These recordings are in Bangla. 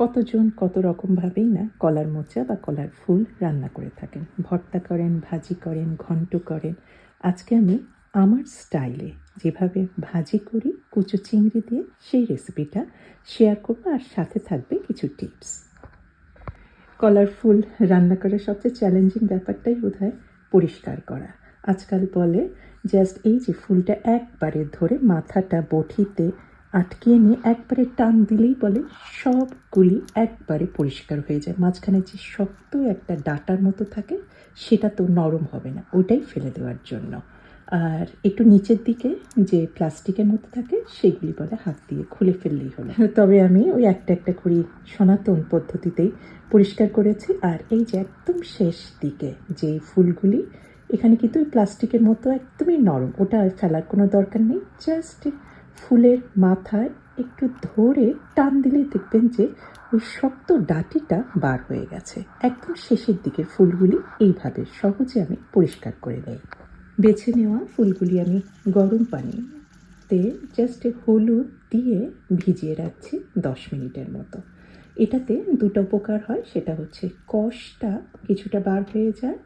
কতজন কত রকমভাবেই না কলার মোচা বা কলার ফুল রান্না করে থাকেন। ভর্তা করেন, ভাজি করেন, ঘন্ট করেন। আজকে আমি আমার স্টাইলে যেভাবে ভাজি করি, কুচো চিংড়ি দিয়ে সেই রেসিপিটা শেয়ার করব আর সাথে থাকবে কিছু টিপস। কলার ফুল রান্না করার সবচেয়ে চ্যালেঞ্জিং ব্যাপারটাই বোধ হয় পরিষ্কার করা। আজকাল বলে, জাস্ট এই যে ফুলটা একবারে ধরে মাথাটা বঠিতে আটকিয়ে নিয়ে একবারে টান দিলেই বলে সবগুলি একবারে পরিষ্কার হয়ে যায়। মাঝখানে যে শক্ত একটা ডাটার মতো থাকে, সেটা তো নরম হবে না, ওটাই ফেলে দেওয়ার জন্য। আর একটু নিচের দিকে যে প্লাস্টিকের মতো থাকে, সেগুলি বলে হাত দিয়ে খুলে ফেললেই হলো। তবে আমি ওই একটা একটা করি সনাতন পদ্ধতিতেই পরিষ্কার করেছি। আর এই যে একদম শেষ দিকে যে ফুলগুলি, এখানে কিন্তু প্লাস্টিকের মতো একদমই নরম, ওটা ফেলার কোনো দরকার নেই, জাস্ট ফুলের মাথায় একটু ধরে টান দিলে দেখবেন যে ওই শক্ত ডাটিটা বার হয়ে গেছে। একদম শেষের দিকের ফুলগুলি এইভাবে সহজে আমি পরিষ্কার করে নেই। বেছে নেওয়া ফুলগুলি আমি গরম পানিতে জাস্ট হলুদ দিয়ে ভিজিয়ে রাখছি দশ মিনিটের মতো। এটাতে দুটো উপকার হয়, সেটা হচ্ছে কষটা কিছুটা বার হয়ে যায়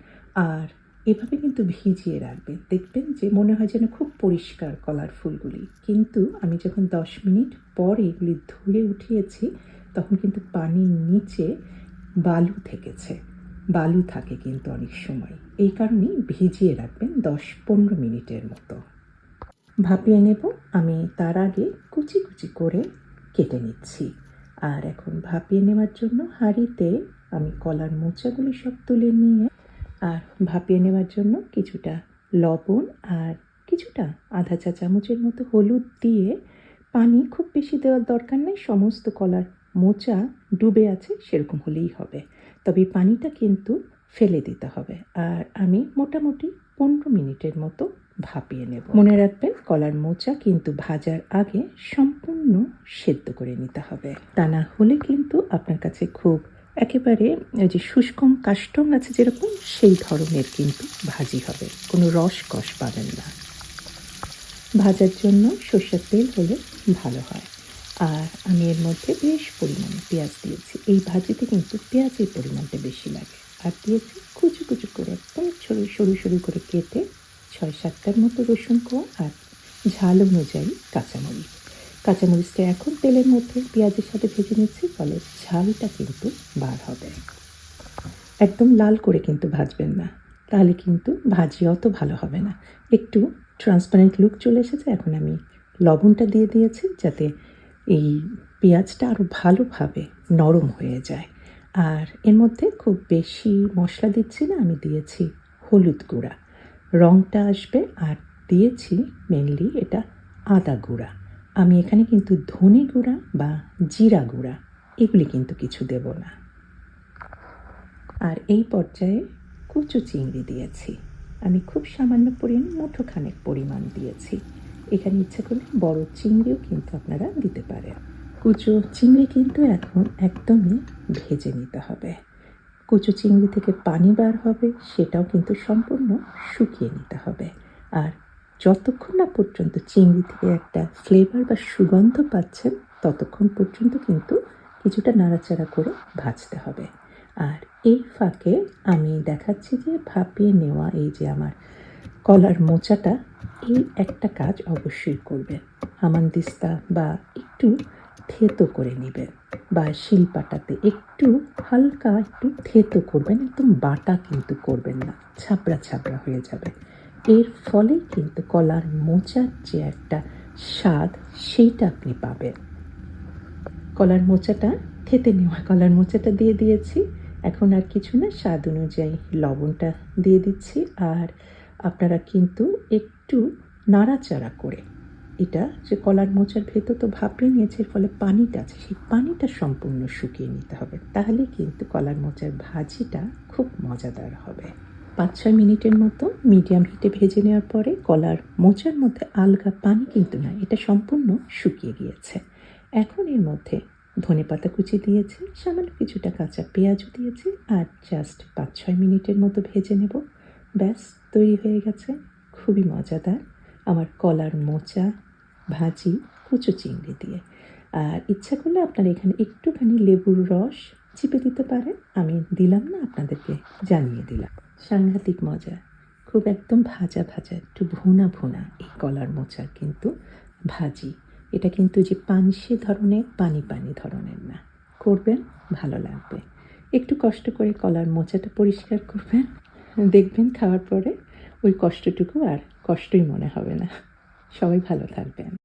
আর এভাবে কিন্তু ভিজিয়ে রাখবেন। দেখবেন যে মনে হয় যেন খুব পরিষ্কার কলার ফুলগুলি। কিন্তু আমি যখন দশ মিনিট পর এগুলি ধুয়ে উঠিয়েছি, তখন কিন্তু পানির নিচে বালু থেকেছে। বালু থাকে কিন্তু অনেক সময়। এই কারণেই ভিজিয়ে রাখবেন দশ পনেরো মিনিটের মতো। ভাপিয়ে নেব। আমি তার আগে কুচি কুচি করে কেটে নিচ্ছি। আর এখন ভাপিয়ে নেওয়ার জন্য হাঁড়িতে আমি কলার মোচাগুলি সব তুলে নিয়ে আর ভাপিয়ে নেওয়ার জন্য কিছুটা লবণ আর কিছুটা আধা চা চামচের মতো হলুদ দিয়ে পানি খুব বেশি দেওয়ার দরকার নেই। সমস্ত কলার মোচা ডুবে আছে, সেরকম হলেই হবে। তবে পানিটা কিন্তু ফেলে দিতে হবে। আর আমি মোটামুটি পনেরো মিনিটের মতো ভাপিয়ে নেব। মনে রাখবেন, কলার মোচা কিন্তু ভাজার আগে সম্পূর্ণ সেদ্ধ করে নিতে হবে। তা না হলে কিন্তু আপনার কাছে খুব একেবারে যে শুষ্কম কাষ্টম আছে যেরকম, সেই ধরনের কিন্তু ভাজি হবে। কোনো রস কষ পাবেন না। ভাজার জন্য সর্ষের তেল হলে ভালো হয়। আর আমি এর মধ্যে বেশ পরিমাণে পেঁয়াজ দিয়েছি। এই ভাজিতে কিন্তু পেঁয়াজের পরিমাণটা বেশি লাগে। আর দিয়েছি কুচু কুচু করে একদম সরু সরু সরু করে কেটে ছয় সাতটার মতো রসুন কোয়া আর ঝাল অনুযায়ী কাঁচামরিচ। কাঁচামরিচটা এখন তেলের মধ্যে পেঁয়াজের সাথে ভেজে নিচ্ছি, ফলে ঝালটা কিন্তু বার হবে। একদম লাল করে কিন্তু ভাজবেন না, তাহলে কিন্তু ভাজি অত ভালো হবে না। একটু ট্রান্সপারেন্ট লুক চলে এসেছে, এখন আমি লবণটা দিয়ে দিয়েছি যাতে এই পেঁয়াজটা আরও ভালোভাবে নরম হয়ে যায়। আর এর মধ্যে খুব বেশি মশলা দিচ্ছি না, আমি দিয়েছি হলুদ গুঁড়া। রঙটা আসবে আর দিয়েছি মেনলি এটা আদা গুঁড়া। আমি এখানে কিন্তু ধনে গুঁড়া বা জিরা গুঁড়া, এগুলি কিন্তু কিছু দেব না। আর এই পর্যায়ে কুচু চিংড়ি দিয়েছি। আমি খুব সামান্য পরিমাণ মুঠোখানেক পরিমাণ দিয়েছি। এখানে ইচ্ছে করলে বড় চিংড়িও কিন্তু আপনারা দিতে পারেন। কুচো চিংড়ি কিন্তু এখন একদমই ভেজে নিতে হবে। কুচো চিংড়ি থেকে পানি বার হবে, সেটাও কিন্তু সম্পূর্ণ শুকিয়ে নিতে হবে। আর যতক্ষণ না পর্যন্ত চিংড়ি থেকে একটা ফ্লেভার বা সুগন্ধ পাচ্ছেন, ততক্ষণ পর্যন্ত কিন্তু কিছুটা নাড়াচাড়া করে ভাজতে হবে। আর এই ফাঁকে আমি দেখাচ্ছি যে ভাপিয়ে নেওয়া এই যে আমার কলার মোচাটা, এই একটা কাজ অবশ্যই করবেন। হামানদিস্তা বা একটু থেতো করে নেবেন বা শিলপাটাতে একটু হালকা একটু থেতো করবেন, একদম বাটা কিন্তু করবেন না, ছাপড়া ছাপড়া হয়ে যাবে। এর ফলে কিন্তু কলার মোচার যে একটা স্বাদ, সেইটা আপনি পাবেন। কলার মোচাটা থেতে নেওয়া, কলার মোচাটা দিয়ে দিয়েছি। এখন আর কিছু না, স্বাদ অনুযায়ী লবণটা দিয়ে দিচ্ছি। আর আপনারা কিন্তু একটু নাড়াচাড়া করে, এটা যে কলার মোচার ভেতর তো ভাপিয়ে নিয়েছে, এর ফলে পানিটা আছে, সেই পানিটা সম্পূর্ণ শুকিয়ে নিতে হবে। তাহলে কিন্তু কলার মোচার ভাজিটা খুব মজাদার হবে। পাঁচ ছয় মিনিটের মতো মিডিয়াম হিটে ভেজে নেওয়ার পরে কলার মোচার মধ্যে আলগা পানি কিন্তু না, এটা সম্পূর্ণ শুকিয়ে গিয়েছে। এখন এর মধ্যে ধনে পাতা কুচি দিয়েছি, সামান্য কিছুটা কাঁচা পেঁয়াজও দিয়েছি আর জাস্ট পাঁচ ছয় মিনিটের মতো ভেজে নেব। ব্যাস, তৈরি হয়ে গেছে। খুবই মজাদার। আমার কলার মোচা, ভাজি, কুচু চিংড়ি দিয়ে। আর ইচ্ছা করলে আপনারা এখানে একটুখানি লেবুর রস চিপে দিতে পারেন। আমি দিলাম না, আপনাদেরকে জানিয়ে দিলাম। সাংঘাতিক মজা। খুব একদম ভাজা ভাজা, একটু ভুনা ভুনা এই কলার মোচা কিন্তু ভাজি। এটা কিন্তু যে পানসে ধরনের, পানি পানি ধরনের না। করবেন, ভালো লাগবে। একটু কষ্ট করে কলার মোচাটা পরিষ্কার করবেন, দেখবেন খাওয়ার পরে ওই কষ্টটুকু আর কষ্টই মনে হবে না। সবাই ভালো থাকবেন।